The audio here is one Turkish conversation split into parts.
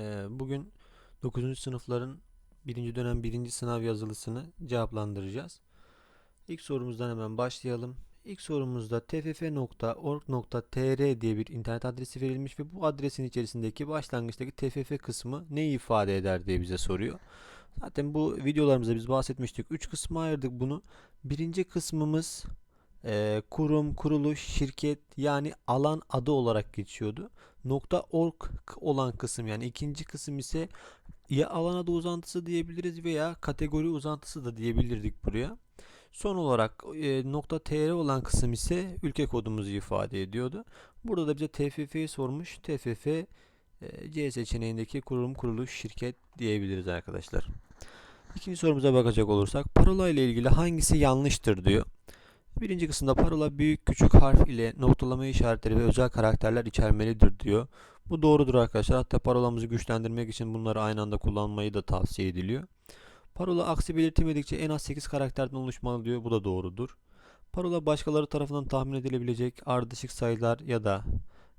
Ee, bugün 9. sınıfların 1. dönem 1. sınav yazılısını cevaplandıracağız. İlk sorumuzdan hemen başlayalım. İlk sorumuzda tff.org.tr diye bir internet adresi verilmiş ve bu adresin içerisindeki başlangıçtaki tff kısmı neyi ifade eder diye bize soruyor. Zaten bu videolarımızda biz bahsetmiştik. 3 kısma ayırdık bunu. Birinci kısmımız e, kurum, kuruluş, şirket yani alan adı olarak geçiyordu. .org olan kısım yani ikinci kısım ise ya alan adı uzantısı diyebiliriz veya kategori uzantısı da diyebilirdik buraya. Son olarak e, .tr olan kısım ise ülke kodumuzu ifade ediyordu. Burada da bize TFF'yi sormuş. TFF e, C seçeneğindeki kurum, kuruluş, şirket diyebiliriz arkadaşlar. İkinci sorumuza bakacak olursak parola ile ilgili hangisi yanlıştır diyor. Birinci kısımda parola büyük küçük harf ile noktalama işaretleri ve özel karakterler içermelidir diyor. Bu doğrudur arkadaşlar. Hatta parolamızı güçlendirmek için bunları aynı anda kullanmayı da tavsiye ediliyor. Parola aksi belirtilmedikçe en az 8 karakterden oluşmalı diyor. Bu da doğrudur. Parola başkaları tarafından tahmin edilebilecek ardışık sayılar ya da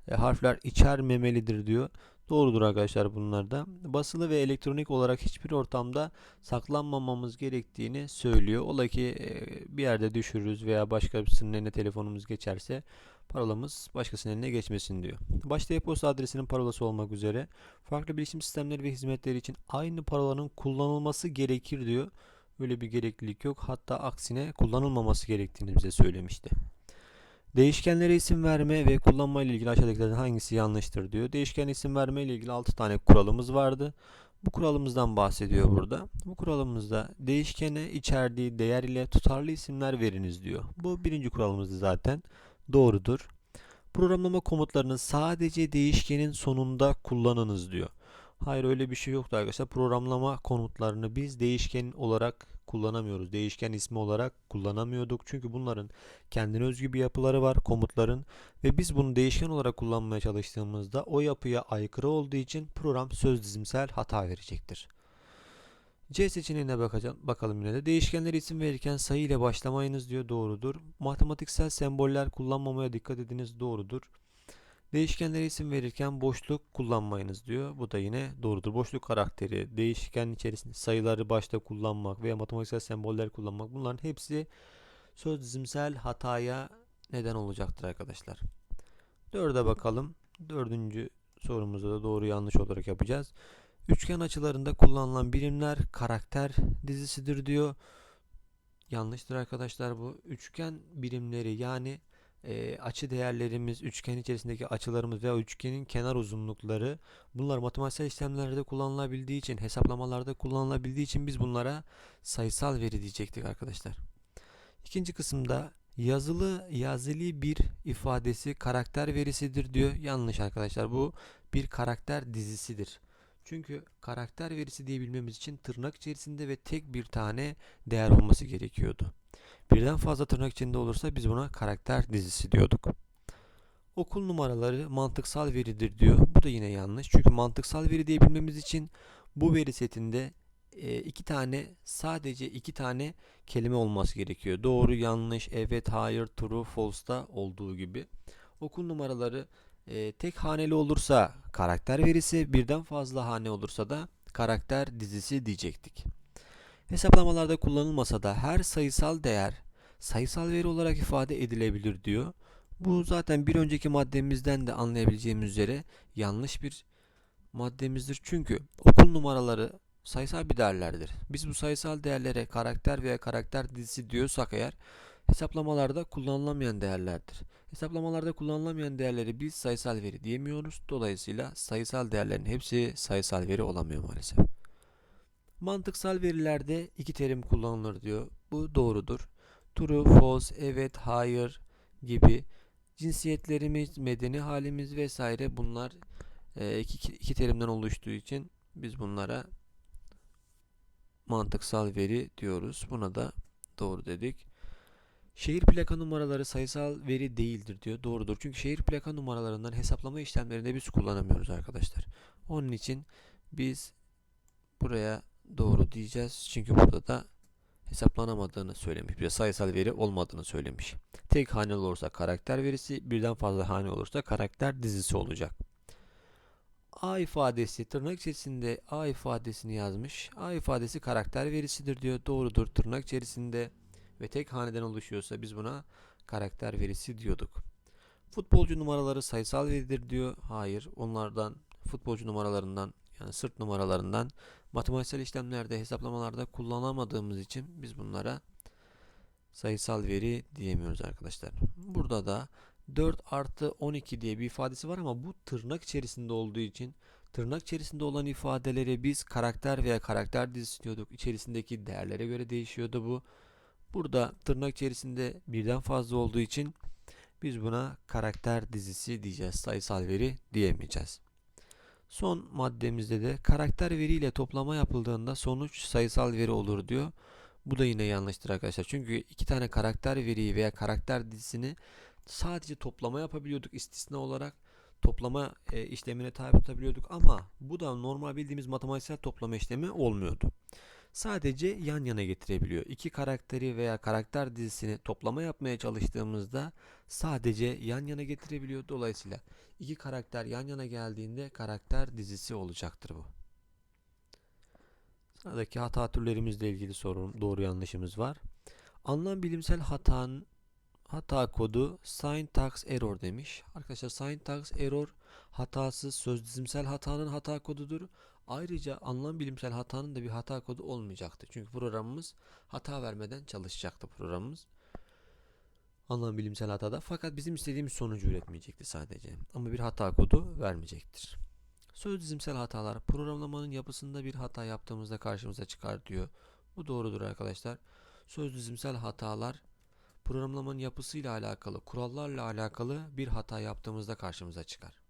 e, harfler içermemelidir diyor. Doğrudur arkadaşlar bunlar da. Basılı ve elektronik olarak hiçbir ortamda saklanmamamız gerektiğini söylüyor. Ola ki e, bir yerde düşürürüz veya başkasının eline telefonumuz geçerse parolamız başkasının eline geçmesin diyor. Başta e-posta adresinin parolası olmak üzere farklı bilişim sistemleri ve hizmetleri için aynı parolanın kullanılması gerekir diyor. Böyle bir gereklilik yok. Hatta aksine kullanılmaması gerektiğini bize söylemişti. Değişkenlere isim verme ve kullanma ile ilgili aşağıdakilerden hangisi yanlıştır diyor. Değişken isim verme ile ilgili 6 tane kuralımız vardı. Bu kuralımızdan bahsediyor burada. Bu kuralımızda değişkene içerdiği değer ile tutarlı isimler veriniz diyor. Bu birinci kuralımızdı zaten. Doğrudur. Programlama komutlarını sadece değişkenin sonunda kullanınız diyor. Hayır öyle bir şey yoktu arkadaşlar. Programlama komutlarını biz değişken olarak kullanamıyoruz. Değişken ismi olarak kullanamıyorduk. Çünkü bunların kendine özgü bir yapıları var komutların ve biz bunu değişken olarak kullanmaya çalıştığımızda o yapıya aykırı olduğu için program söz dizimsel hata verecektir. C seçeneğine bakacağım, bakalım yine de. Değişkenlere isim verirken sayı ile başlamayınız diyor. Doğrudur. Matematiksel semboller kullanmamaya dikkat ediniz. Doğrudur. Değişkenlere isim verirken boşluk kullanmayınız diyor. Bu da yine doğrudur. Boşluk karakteri, değişken içerisinde sayıları başta kullanmak veya matematiksel semboller kullanmak bunların hepsi söz dizimsel hataya neden olacaktır arkadaşlar. Dörde bakalım. Dördüncü sorumuzu da doğru yanlış olarak yapacağız. Üçgen açılarında kullanılan birimler karakter dizisidir diyor. Yanlıştır arkadaşlar bu. Üçgen birimleri yani e, açı değerlerimiz, üçgen içerisindeki açılarımız veya üçgenin kenar uzunlukları bunlar matematiksel işlemlerde kullanılabildiği için, hesaplamalarda kullanılabildiği için biz bunlara sayısal veri diyecektik arkadaşlar. İkinci kısımda yazılı yazılı bir ifadesi karakter verisidir diyor. Yanlış arkadaşlar. Bu bir karakter dizisidir. Çünkü karakter verisi diyebilmemiz için tırnak içerisinde ve tek bir tane değer olması gerekiyordu. Birden fazla tırnak içinde olursa biz buna karakter dizisi diyorduk. Okul numaraları mantıksal veridir diyor. Bu da yine yanlış. Çünkü mantıksal veri diyebilmemiz için bu veri setinde e, iki tane sadece iki tane kelime olması gerekiyor. Doğru, yanlış, evet, hayır, true, false'da olduğu gibi. Okul numaraları e, tek haneli olursa karakter verisi, birden fazla hane olursa da karakter dizisi diyecektik. Hesaplamalarda kullanılmasa da her sayısal değer sayısal veri olarak ifade edilebilir diyor. Bu zaten bir önceki maddemizden de anlayabileceğimiz üzere yanlış bir maddemizdir. Çünkü okul numaraları sayısal bir değerlerdir. Biz bu sayısal değerlere karakter veya karakter dizisi diyorsak eğer hesaplamalarda kullanılamayan değerlerdir. Hesaplamalarda kullanılamayan değerleri biz sayısal veri diyemiyoruz. Dolayısıyla sayısal değerlerin hepsi sayısal veri olamıyor maalesef. Mantıksal verilerde iki terim kullanılır diyor. Bu doğrudur. True, false, evet, hayır gibi cinsiyetlerimiz, medeni halimiz vesaire bunlar e, iki, iki terimden oluştuğu için biz bunlara mantıksal veri diyoruz. Buna da doğru dedik. Şehir plaka numaraları sayısal veri değildir diyor. Doğrudur. Çünkü şehir plaka numaralarından hesaplama işlemlerinde biz kullanamıyoruz arkadaşlar. Onun için biz buraya doğru diyeceğiz. Çünkü burada da hesaplanamadığını söylemiş. Bir sayısal veri olmadığını söylemiş. Tek haneli olursa karakter verisi, birden fazla hane olursa karakter dizisi olacak. A ifadesi tırnak içerisinde A ifadesini yazmış. A ifadesi karakter verisidir diyor. Doğrudur tırnak içerisinde ve tek haneden oluşuyorsa biz buna karakter verisi diyorduk. Futbolcu numaraları sayısal veridir diyor. Hayır onlardan futbolcu numaralarından yani sırt numaralarından matematiksel işlemlerde hesaplamalarda kullanamadığımız için biz bunlara sayısal veri diyemiyoruz arkadaşlar. Burada da 4 artı 12 diye bir ifadesi var ama bu tırnak içerisinde olduğu için tırnak içerisinde olan ifadeleri biz karakter veya karakter dizisi diyorduk. İçerisindeki değerlere göre değişiyordu bu. Burada tırnak içerisinde birden fazla olduğu için biz buna karakter dizisi diyeceğiz. Sayısal veri diyemeyeceğiz. Son maddemizde de karakter veri ile toplama yapıldığında sonuç sayısal veri olur diyor. Bu da yine yanlıştır arkadaşlar. Çünkü iki tane karakter veriyi veya karakter dizisini sadece toplama yapabiliyorduk istisna olarak. Toplama e, işlemine tabi tutabiliyorduk ama bu da normal bildiğimiz matematiksel toplama işlemi olmuyordu. Sadece yan yana getirebiliyor. İki karakteri veya karakter dizisini toplama yapmaya çalıştığımızda sadece yan yana getirebiliyor. Dolayısıyla iki karakter yan yana geldiğinde karakter dizisi olacaktır bu. Sıradaki hata türlerimizle ilgili sorun doğru yanlışımız var. Anlam bilimsel hatanın hata kodu syntax error demiş. Arkadaşlar syntax error hatası söz dizimsel hatanın hata kodudur. Ayrıca anlam bilimsel hatanın da bir hata kodu olmayacaktı. Çünkü programımız hata vermeden çalışacaktı programımız. Anlam bilimsel hatada fakat bizim istediğimiz sonucu üretmeyecekti sadece. Ama bir hata kodu vermeyecektir. Söz dizimsel hatalar programlamanın yapısında bir hata yaptığımızda karşımıza çıkar diyor. Bu doğrudur arkadaşlar. Söz dizimsel hatalar programlamanın yapısıyla alakalı, kurallarla alakalı bir hata yaptığımızda karşımıza çıkar.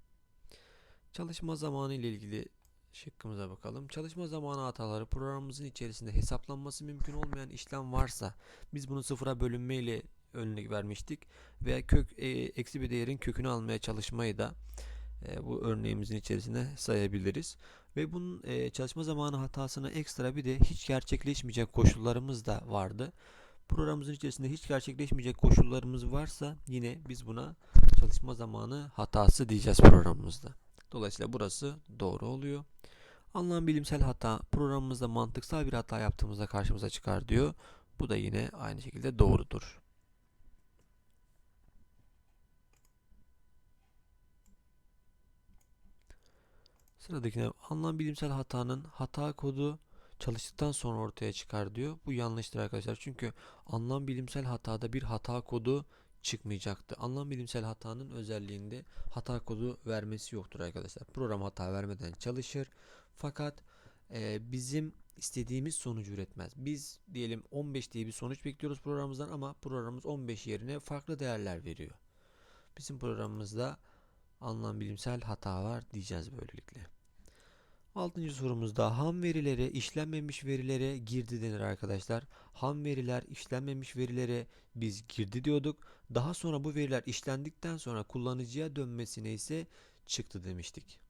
Çalışma zamanı ile ilgili şıkkımıza bakalım. Çalışma zamanı hataları programımızın içerisinde hesaplanması mümkün olmayan işlem varsa biz bunu sıfıra bölünme ile örnek vermiştik veya kök e, eksi bir değerin kökünü almaya çalışmayı da e, bu örneğimizin içerisine sayabiliriz. Ve bunun e, çalışma zamanı hatasına ekstra bir de hiç gerçekleşmeyecek koşullarımız da vardı. Programımızın içerisinde hiç gerçekleşmeyecek koşullarımız varsa yine biz buna çalışma zamanı hatası diyeceğiz programımızda. Dolayısıyla burası doğru oluyor. Anlam bilimsel hata programımızda mantıksal bir hata yaptığımızda karşımıza çıkar diyor. Bu da yine aynı şekilde doğrudur. Sıradakine anlam bilimsel hatanın hata kodu çalıştıktan sonra ortaya çıkar diyor. Bu yanlıştır arkadaşlar. Çünkü anlam bilimsel hatada bir hata kodu çıkmayacaktı. Anlam bilimsel hatanın özelliğinde hata kodu vermesi yoktur arkadaşlar. Program hata vermeden çalışır. Fakat e, bizim istediğimiz sonucu üretmez. Biz diyelim 15 diye bir sonuç bekliyoruz programımızdan ama programımız 15 yerine farklı değerler veriyor. Bizim programımızda anlam bilimsel hata var diyeceğiz böylelikle. Altıncı sorumuzda ham verilere işlenmemiş verilere girdi denir arkadaşlar. Ham veriler işlenmemiş verilere biz girdi diyorduk. Daha sonra bu veriler işlendikten sonra kullanıcıya dönmesine ise çıktı demiştik.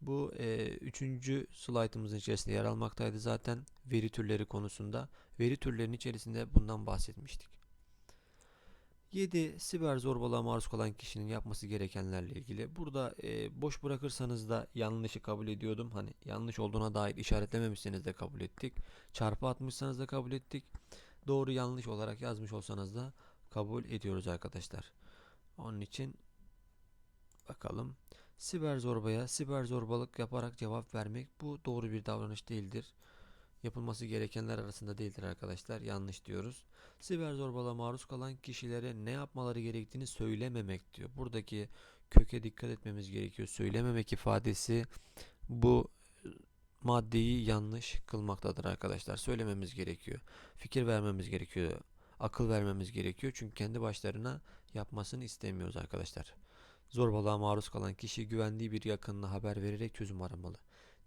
Bu e, üçüncü slaytımızın içerisinde yer almaktaydı zaten veri türleri konusunda. Veri türlerinin içerisinde bundan bahsetmiştik. 7. Siber zorbalığa maruz kalan kişinin yapması gerekenlerle ilgili. Burada e, boş bırakırsanız da yanlışı kabul ediyordum. Hani yanlış olduğuna dair işaretlememişseniz de kabul ettik. Çarpı atmışsanız da kabul ettik. Doğru yanlış olarak yazmış olsanız da kabul ediyoruz arkadaşlar. Onun için bakalım. Siber zorbaya siber zorbalık yaparak cevap vermek bu doğru bir davranış değildir yapılması gerekenler arasında değildir arkadaşlar. Yanlış diyoruz. Siber zorbalığa maruz kalan kişilere ne yapmaları gerektiğini söylememek diyor. Buradaki köke dikkat etmemiz gerekiyor. Söylememek ifadesi bu maddeyi yanlış kılmaktadır arkadaşlar. Söylememiz gerekiyor. Fikir vermemiz gerekiyor. Akıl vermemiz gerekiyor. Çünkü kendi başlarına yapmasını istemiyoruz arkadaşlar. Zorbalığa maruz kalan kişi güvendiği bir yakınına haber vererek çözüm aramalı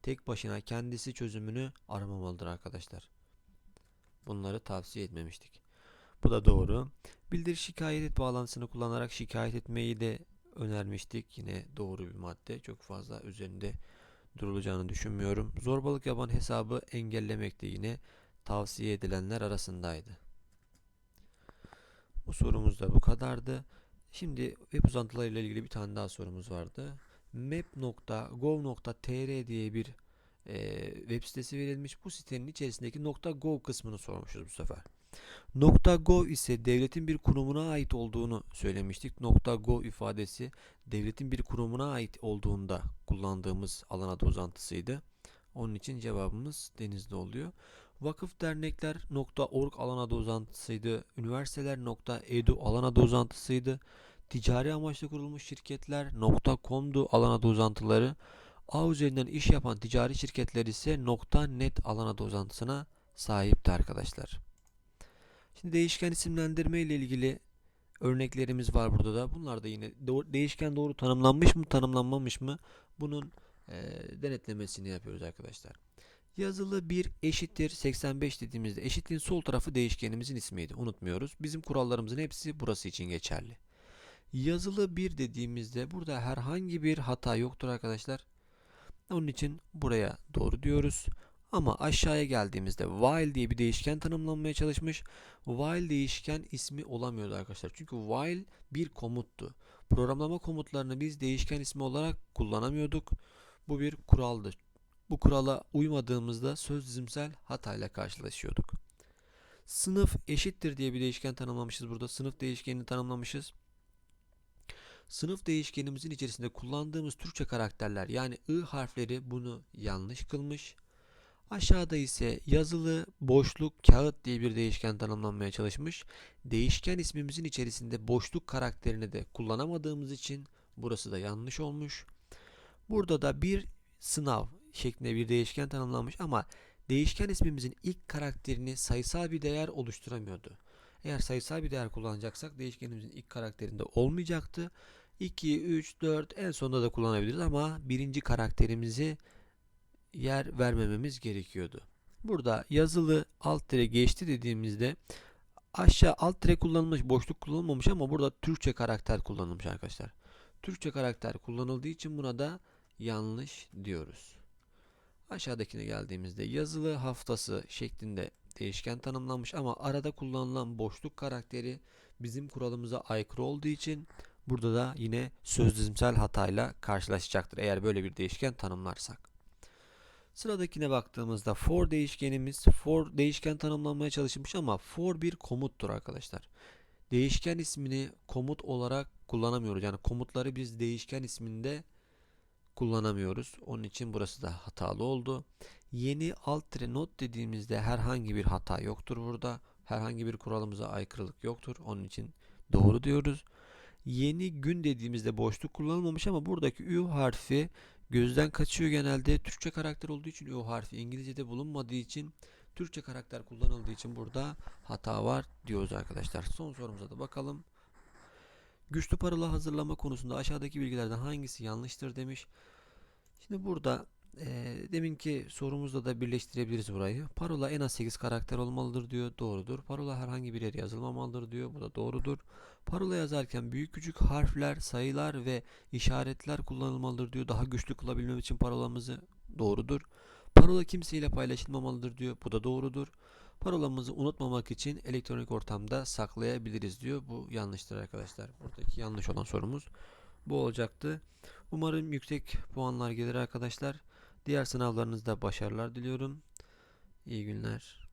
tek başına kendisi çözümünü aramamalıdır arkadaşlar. Bunları tavsiye etmemiştik. Bu da doğru. Bildir şikayet et bağlantısını kullanarak şikayet etmeyi de önermiştik. Yine doğru bir madde. Çok fazla üzerinde durulacağını düşünmüyorum. Zorbalık yapan hesabı engellemek de yine tavsiye edilenler arasındaydı. Bu sorumuz da bu kadardı. Şimdi web uzantıları ile ilgili bir tane daha sorumuz vardı. map.gov.tr diye bir e, web sitesi verilmiş. Bu sitenin içerisindeki .gov kısmını sormuşuz bu sefer. .gov ise devletin bir kurumuna ait olduğunu söylemiştik. .gov ifadesi devletin bir kurumuna ait olduğunda kullandığımız alan adı uzantısıydı. Onun için cevabımız denizde oluyor. Vakıf dernekler .org alan adı uzantısıydı. Üniversiteler .edu alan adı uzantısıydı. Ticari amaçlı kurulmuş şirketler .com'du alan adı uzantıları. Ağ üzerinden iş yapan ticari şirketler ise .net alan adı uzantısına sahipti arkadaşlar. Şimdi değişken isimlendirme ile ilgili örneklerimiz var burada da. Bunlar da yine doğru, değişken doğru tanımlanmış mı tanımlanmamış mı bunun eee, denetlemesini yapıyoruz arkadaşlar. Yazılı 1 eşittir 85 dediğimizde eşitliğin sol tarafı değişkenimizin ismiydi. Unutmuyoruz. Bizim kurallarımızın hepsi burası için geçerli. Yazılı 1 dediğimizde burada herhangi bir hata yoktur arkadaşlar. Onun için buraya doğru diyoruz. Ama aşağıya geldiğimizde while diye bir değişken tanımlanmaya çalışmış. While değişken ismi olamıyordu arkadaşlar. Çünkü while bir komuttu. Programlama komutlarını biz değişken ismi olarak kullanamıyorduk. Bu bir kuraldı. Bu kurala uymadığımızda söz dizimsel hatayla karşılaşıyorduk. Sınıf eşittir diye bir değişken tanımlamışız burada. Sınıf değişkenini tanımlamışız. Sınıf değişkenimizin içerisinde kullandığımız Türkçe karakterler yani I harfleri bunu yanlış kılmış. Aşağıda ise yazılı boşluk kağıt diye bir değişken tanımlanmaya çalışmış. Değişken ismimizin içerisinde boşluk karakterini de kullanamadığımız için burası da yanlış olmuş. Burada da bir sınav şeklinde bir değişken tanımlanmış ama değişken ismimizin ilk karakterini sayısal bir değer oluşturamıyordu. Eğer sayısal bir değer kullanacaksak değişkenimizin ilk karakterinde olmayacaktı. 2, 3, 4 en sonunda da kullanabiliriz ama birinci karakterimizi yer vermememiz gerekiyordu. Burada yazılı alt tire geçti dediğimizde aşağı alt tire kullanılmış boşluk kullanılmamış ama burada Türkçe karakter kullanılmış arkadaşlar. Türkçe karakter kullanıldığı için buna da yanlış diyoruz. Aşağıdakine geldiğimizde yazılı haftası şeklinde değişken tanımlanmış ama arada kullanılan boşluk karakteri bizim kuralımıza aykırı olduğu için burada da yine söz dizimsel hatayla karşılaşacaktır eğer böyle bir değişken tanımlarsak. Sıradakine baktığımızda for değişkenimiz for değişken tanımlanmaya çalışılmış ama for bir komuttur arkadaşlar. Değişken ismini komut olarak kullanamıyoruz. Yani komutları biz değişken isminde kullanamıyoruz. Onun için burası da hatalı oldu. Yeni alt tire not dediğimizde herhangi bir hata yoktur burada. Herhangi bir kuralımıza aykırılık yoktur. Onun için doğru diyoruz. Yeni gün dediğimizde boşluk kullanılmamış ama buradaki ü harfi gözden kaçıyor genelde. Türkçe karakter olduğu için ü harfi İngilizce'de bulunmadığı için Türkçe karakter kullanıldığı için burada hata var diyoruz arkadaşlar. Son sorumuza da bakalım. Güçlü parola hazırlama konusunda aşağıdaki bilgilerden hangisi yanlıştır demiş. Şimdi burada e, deminki sorumuzla da birleştirebiliriz burayı. Parola en az 8 karakter olmalıdır diyor. Doğrudur. Parola herhangi bir yere yazılmamalıdır diyor. Bu da doğrudur. Parola yazarken büyük küçük harfler, sayılar ve işaretler kullanılmalıdır diyor. Daha güçlü kılabilmem için parolamızı doğrudur. Parola kimseyle paylaşılmamalıdır diyor. Bu da doğrudur. Parolamızı unutmamak için elektronik ortamda saklayabiliriz diyor. Bu yanlıştır arkadaşlar. Buradaki yanlış olan sorumuz bu olacaktı. Umarım yüksek puanlar gelir arkadaşlar. Diğer sınavlarınızda başarılar diliyorum. İyi günler.